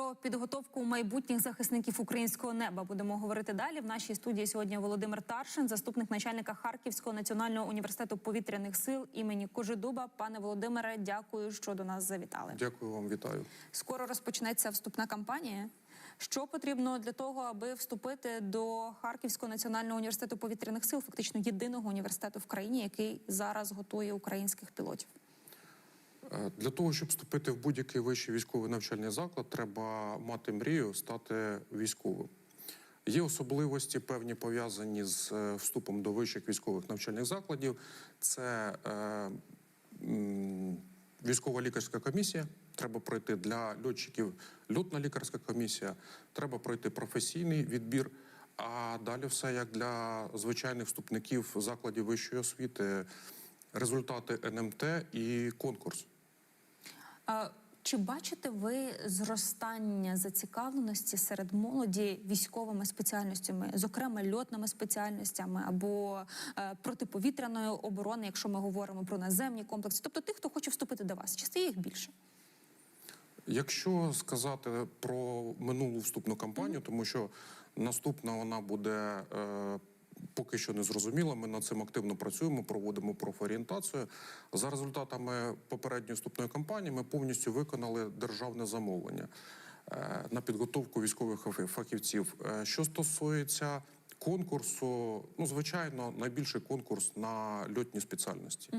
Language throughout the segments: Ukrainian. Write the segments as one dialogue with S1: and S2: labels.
S1: Про підготовку майбутніх захисників українського неба будемо говорити далі. В нашій студії сьогодні Володимир Таршин, заступник начальника Харківського національного університету повітряних сил імені Кожедуба. Пане Володимире, дякую, що до нас завітали.
S2: Дякую вам, вітаю.
S1: Скоро розпочнеться вступна кампанія. Що потрібно для того, аби вступити до Харківського національного університету повітряних сил, фактично єдиного університету в країні, який зараз готує українських пілотів?
S2: Е, Для того, щоб вступити в будь-який вищий військовий навчальний заклад, треба мати мрію стати військовим. Є особливості певні пов'язані з е, вступом до вищих військових навчальних закладів. Це е, військова лікарська комісія. Треба пройти для льотчиків льотна лікарська комісія. Треба пройти професійний відбір. А далі все як для звичайних вступників закладів вищої освіти. Результати НМТ і конкурс.
S1: Чи бачите ви зростання зацікавленості серед молоді військовими спеціальностями, зокрема льотними спеціальностями або е, протиповітряної оборони, якщо ми говоримо про наземні комплекси, тобто тих, хто хоче вступити до вас, чи стає їх більше?
S2: Якщо сказати про минулу вступну кампанію, тому що наступна вона буде е, поки що не зрозуміла. Ми над цим активно працюємо, проводимо профорієнтацію. За результатами попередньої вступної кампанії ми повністю виконали державне замовлення е, на підготовку військових фахівців. Е, що стосується конкурсу, ну звичайно, найбільший конкурс на льотні спеціальності.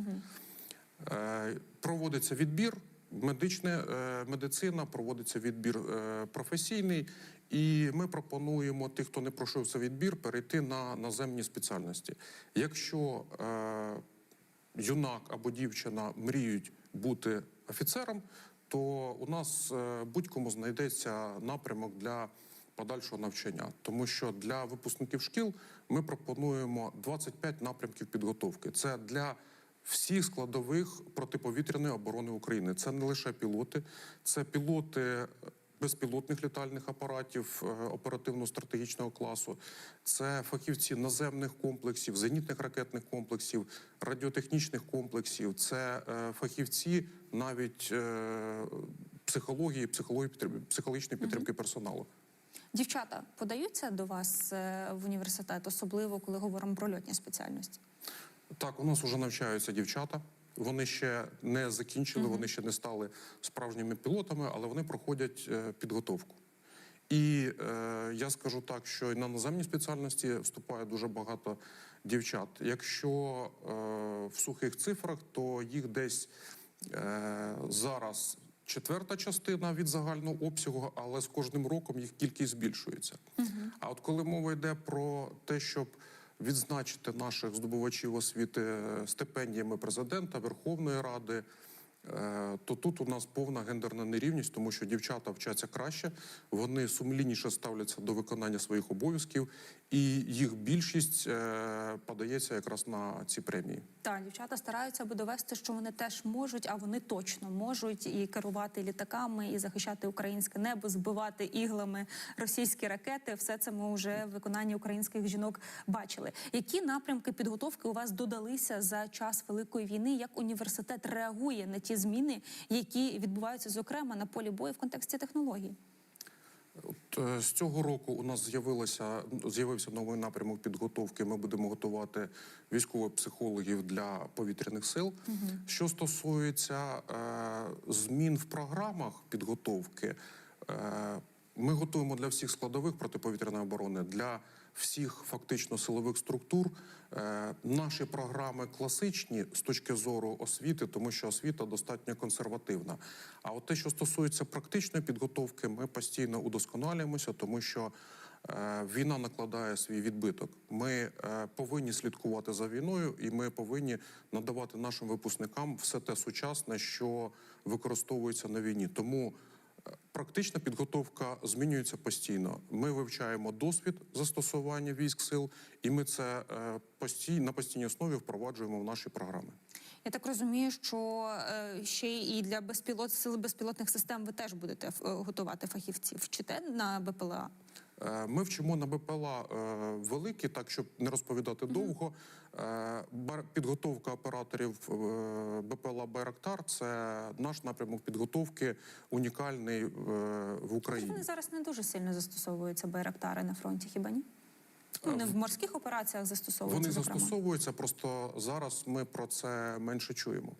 S2: Е, Проводиться відбір. Медичне е, медицина проводиться відбір е, професійний, і ми пропонуємо тих, хто не пройшов цей відбір, перейти на наземні спеціальності. Якщо е, юнак або дівчина мріють бути офіцером, то у нас будь-кому знайдеться напрямок для подальшого навчання, тому що для випускників шкіл ми пропонуємо 25 напрямків підготовки. Це для всіх складових протиповітряної оборони України. Це не лише пілоти, це пілоти безпілотних літальних апаратів е, оперативно-стратегічного класу, це фахівці наземних комплексів, зенітних ракетних комплексів, радіотехнічних комплексів, це е, фахівці навіть е, психології, психології психологічної підтримки персоналу.
S1: Дівчата подаються до вас е, в університет, особливо коли говоримо про льотні спеціальності.
S2: Так, у нас вже навчаються дівчата. Вони ще не закінчили, вони ще не стали справжніми пілотами, але вони проходять е, підготовку. І е, я скажу так, що на наземні спеціальності вступає дуже багато дівчат. Якщо е, в сухих цифрах, то їх десь е, зараз четверта частина від загального обсягу, але з кожним роком їх кількість збільшується. А от коли мова йде про те, щоб відзначити наших здобувачів освіти стипендіями президента, Верховної Ради. Е, То тут у нас повна гендерна нерівність, тому що дівчата вчаться краще, вони сумлінніше ставляться до виконання своїх обов'язків, і їх більшість е, подається якраз на ці премії.
S1: Так, дівчата стараються аби довести, що вони теж можуть, а вони точно можуть і керувати літаками, і захищати українське небо, збивати іглами російські ракети. Все це ми вже в виконанні українських жінок бачили. Які напрямки підготовки у вас додалися за час великої війни? Як університет реагує на ті зміни, які відбуваються зокрема на полі бою в контексті технологій?
S2: От, е, з цього року у нас з'явилося з'явився новий напрямок підготовки. Ми будемо готувати військових психологів для повітряних сил. Що стосується е, змін в програмах підготовки, е, ми готуємо для всіх складових протиповітряної оборони, для всіх фактично силових структур. Е, наші програми класичні з точки зору освіти, тому що освіта достатньо консервативна. А от те, що стосується практичної підготовки, ми постійно удосконалюємося, тому що е, війна накладає свій відбиток. Ми е, повинні слідкувати за війною, і ми повинні надавати нашим випускникам все те сучасне, що використовується на війні. Тому Практична підготовка змінюється постійно. Ми вивчаємо досвід застосування військ сил, і ми це постійно постій, на постійній основі впроваджуємо в наші програми.
S1: Я так розумію, що е, ще і для безпілот сил безпілотних систем ви теж будете е, готувати фахівців. Вчите на БПЛА?
S2: Е, Ми вчимо на БПЛА е, великі, так щоб не розповідати довго. Е, Підготовка операторів БПЛА Байрактар це наш напрямок підготовки унікальний в Україні.
S1: Вони зараз не дуже сильно застосовуються байрактари на фронті, хіба ні? Ну, не в морських операціях застосовуються.
S2: Вони застосовуються, просто зараз ми про це менше чуємо.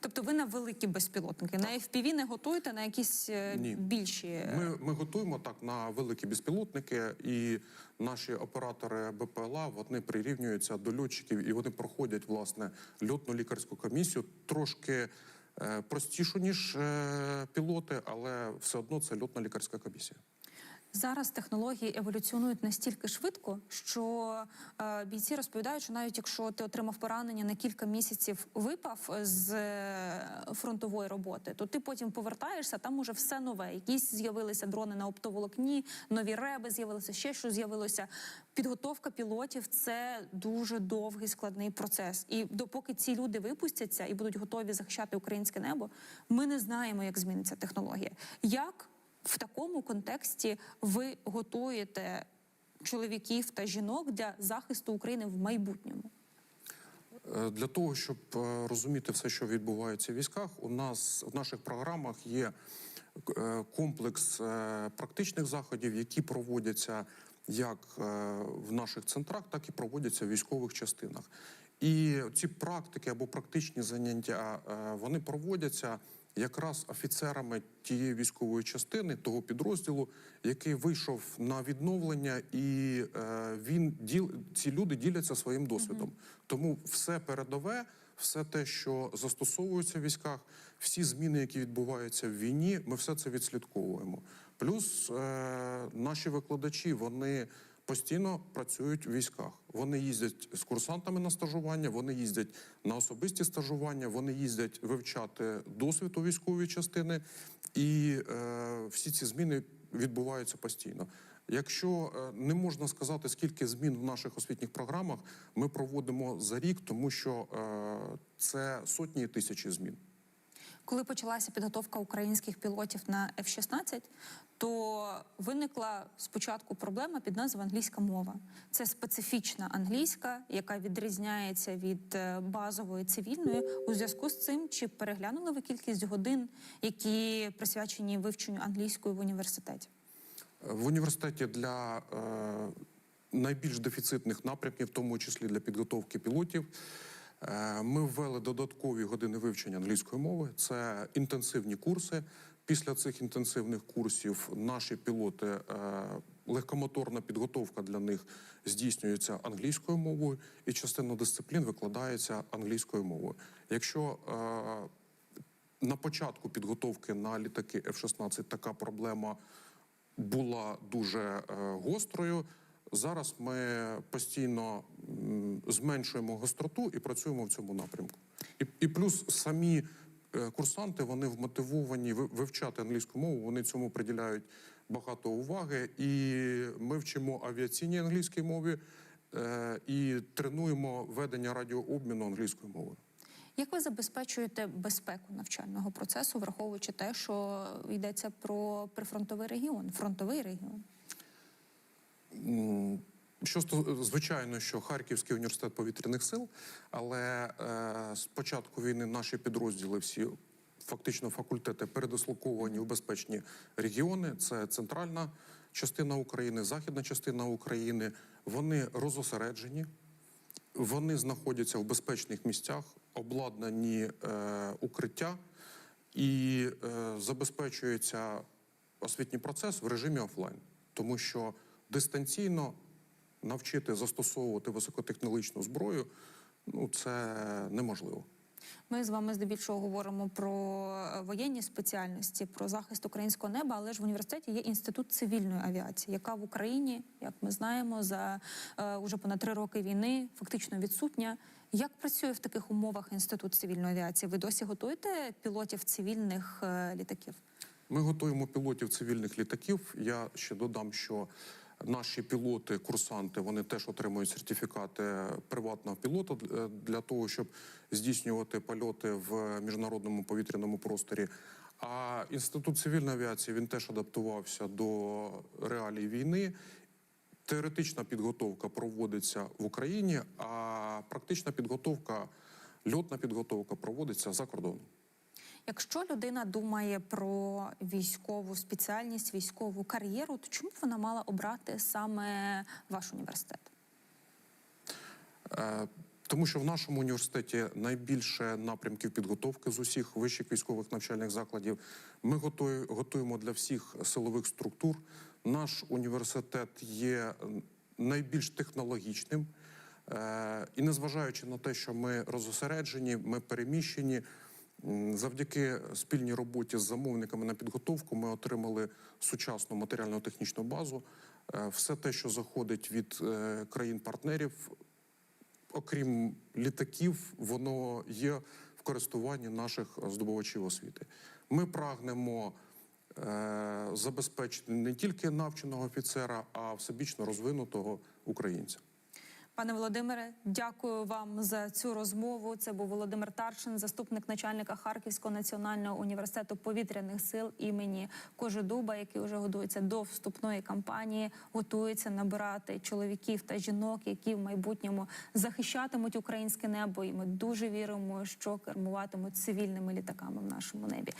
S1: Тобто ви на великі безпілотники. На FPV не готуєте на якісь е,
S2: Ні.
S1: більші. е,
S2: Ми, ми готуємо так на великі безпілотники, і наші оператори БПЛА вони прирівнюються до льотчиків, і вони проходять власне льотну лікарську комісію трошки е, простішу ніж пілоти, але все одно це льотна лікарська комісія.
S1: Зараз технології еволюціонують настільки швидко, що е, бійці розповідають, що навіть якщо ти отримав поранення на кілька місяців, випав з е, фронтової роботи, то ти потім повертаєшся, там уже все нове. Якісь з'явилися дрони на оптоволокні, нові реби з'явилися, ще що з'явилося. Підготовка пілотів це дуже довгий складний процес. І допоки ці люди випустяться і будуть готові захищати українське небо, ми не знаємо, як зміниться технологія. Як в такому контексті ви готуєте чоловіків та жінок для захисту України в майбутньому?
S2: Е, Для того, щоб е, розуміти все, що відбувається в військах, у нас в наших програмах є е, комплекс практичних заходів, які проводяться як в наших центрах, так і проводяться в військових частинах. І ці практики або практичні заняття вони проводяться якраз офіцерами тієї військової частини, того підрозділу, який вийшов на відновлення, і е, він діл ці люди діляться своїм досвідом. Тому все передове, все те, що застосовується в військах, всі зміни, які відбуваються в війні, ми все це відслідковуємо. Плюс е, наші викладачі вони постійно працюють в військах. Вони їздять з курсантами на стажування, вони їздять на особисті стажування, вони їздять вивчати досвід у військові частини, і е, всі ці зміни відбуваються постійно. Якщо е, не можна сказати, скільки змін в наших освітніх програмах ми проводимо за рік, тому що е, це сотні і тисячі змін.
S1: Коли почалася підготовка українських пілотів на F-16, то виникла спочатку проблема під назвою англійська мова. Це специфічна англійська, яка відрізняється від е, базової цивільної. У зв'язку з цим чи переглянули ви кількість годин, які присвячені вивченню англійської в університеті?
S2: В університеті для е, найбільш дефіцитних напрямків, в тому числі для підготовки пілотів, ми ввели додаткові години вивчення англійської мови. Це інтенсивні курси. Після цих інтенсивних курсів наші пілоти, е, легкомоторна підготовка для них здійснюється англійською мовою, і частина дисциплін викладається англійською мовою. Якщо е, на початку підготовки на літаки F-16 така проблема була дуже е, гострою. Зараз ми постійно зменшуємо гостроту і працюємо в цьому напрямку. І, і плюс самі е, курсанти вони вмотивовані вивчати англійську мову. Вони цьому приділяють багато уваги. І ми вчимо авіаційній англійській мові е, і тренуємо ведення радіообміну англійською мовою.
S1: Як ви забезпечуєте безпеку навчального процесу, враховуючи те, що йдеться про прифронтовий регіон, фронтовий регіон?
S2: Що звичайно, що Харківський університет повітряних сил, але е, з початку війни наші підрозділи всі. Фактично факультети передислоковані в безпечні регіони. Це центральна частина України, західна частина України. Вони розосереджені, вони знаходяться в безпечних місцях, обладнані е, укриття і е, забезпечується освітній процес в режимі офлайн, тому що дистанційно навчити застосовувати високотехнологічну зброю ну це неможливо.
S1: Ми з вами здебільшого говоримо про е, воєнні спеціальності, про захист українського неба, але ж в університеті є інститут цивільної авіації, яка в Україні, як ми знаємо, за е, уже понад три роки війни фактично відсутня. Як працює в таких умовах інститут цивільної авіації? Ви досі готуєте пілотів цивільних е, літаків?
S2: Ми готуємо пілотів цивільних літаків. Я ще додам, що наші пілоти, курсанти, вони теж отримують сертифікати приватного пілота для- для того, щоб здійснювати польоти в міжнародному повітряному просторі. А інститут цивільної авіації він теж адаптувався до реалій війни. Теоретична підготовка проводиться в Україні, а практична підготовка, льотна підготовка проводиться за кордоном.
S1: Якщо людина думає про військову спеціальність, військову кар'єру, то чому вона мала обрати саме ваш університет?
S2: Е, Тому що в нашому університеті найбільше напрямків підготовки з усіх вищих військових навчальних закладів. Ми готує- готуємо для всіх силових структур. Наш університет є найбільш технологічним. Е, І незважаючи на те, що ми розосереджені, ми переміщені, завдяки спільній роботі з замовниками на підготовку ми отримали сучасну матеріально-технічну базу. Е, Все те, що заходить від е, країн-партнерів, окрім літаків, воно є в користуванні наших здобувачів освіти. Ми прагнемо е, забезпечити не тільки навченого офіцера, а всебічно розвинутого українця.
S1: Пане Володимире, дякую вам за цю розмову. Це був Володимир Таршин, заступник начальника Харківського національного університету повітряних сил імені Кожедуба, який вже готується до вступної кампанії, готується набирати чоловіків та жінок, які в майбутньому захищатимуть українське небо. І ми дуже віримо, що кермуватимуть цивільними літаками в нашому небі.